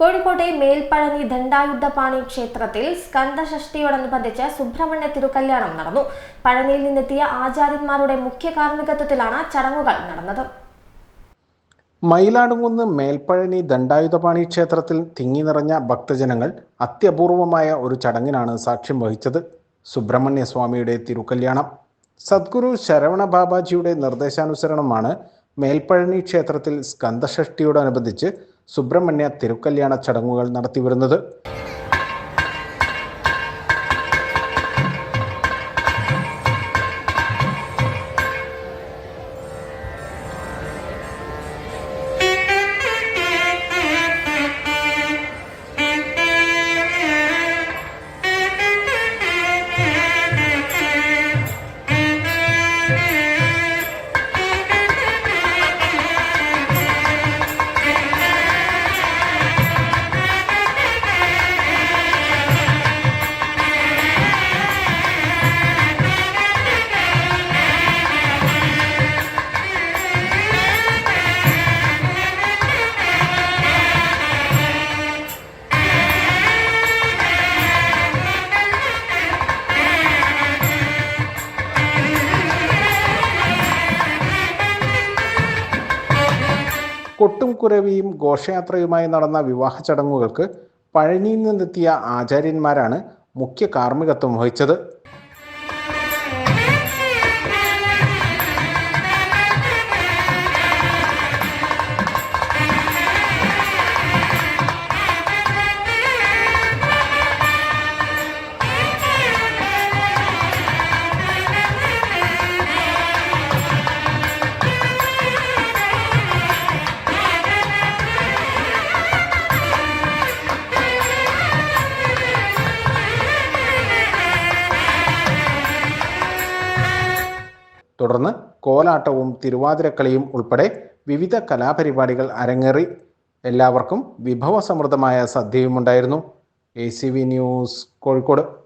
കോഴിക്കോട്ടെ മേൽപ്പഴനി ദണ്ഡായുദ്ധപാണി ക്ഷേത്രത്തിൽ സ്കന്ദഷഷ്ടിയോടനുബന്ധിച്ച് സുബ്രഹ്മണ്യ തിരുക്കല്യാണം നടന്നു. പഴനിയിൽ നിന്നെത്തിയ ആചാര്യന്മാരുടെ മുഖ്യ കാർമ്മികത്വത്തിലാണ് ചടങ്ങുകൾ നടന്നത്. മയിലാടുകുന്ന് മേൽപ്പഴനി ദണ്ഡായുധപാണി ക്ഷേത്രത്തിൽ തിങ്ങി നിറഞ്ഞ ഭക്തജനങ്ങൾ അത്യപൂർവമായ ഒരു ചടങ്ങിനാണ് സാക്ഷ്യം വഹിച്ചത് സുബ്രഹ്മണ്യ സ്വാമിയുടെ തിരുക്കല്യാണം. സദ്ഗുരു ശരവണ ബാബാജിയുടെ നിർദ്ദേശാനുസരണമാണ് മേൽപ്പഴനി ക്ഷേത്രത്തിൽ സ്കന്ദഷഷ്ടിയോടനുബന്ധിച്ച് സുബ്രഹ്മണ്യ തിരുക്കല്യാണ ചടങ്ങുകൾ നടത്തിവരുന്നത്. കൊട്ടും കുരവിയും ഘോഷയാത്രയുമായി നടന്ന വിവാഹ ചടങ്ങുകൾക്ക് പഴനിയിൽ നിന്നെത്തിയ ആചാര്യന്മാരാണ് മുഖ്യ കാർമ്മികത്വം വഹിച്ചത്. തുടർന്ന് കോലാട്ടവും തിരുവാതിരക്കളിയും ഉൾപ്പെടെ വിവിധ കലാപരിപാടികൾ അരങ്ങേറി. എല്ലാവർക്കും വിഭവസമൃദ്ധമായ സദ്യയുമുണ്ടായിരുന്നു. A C V news Kozhikode.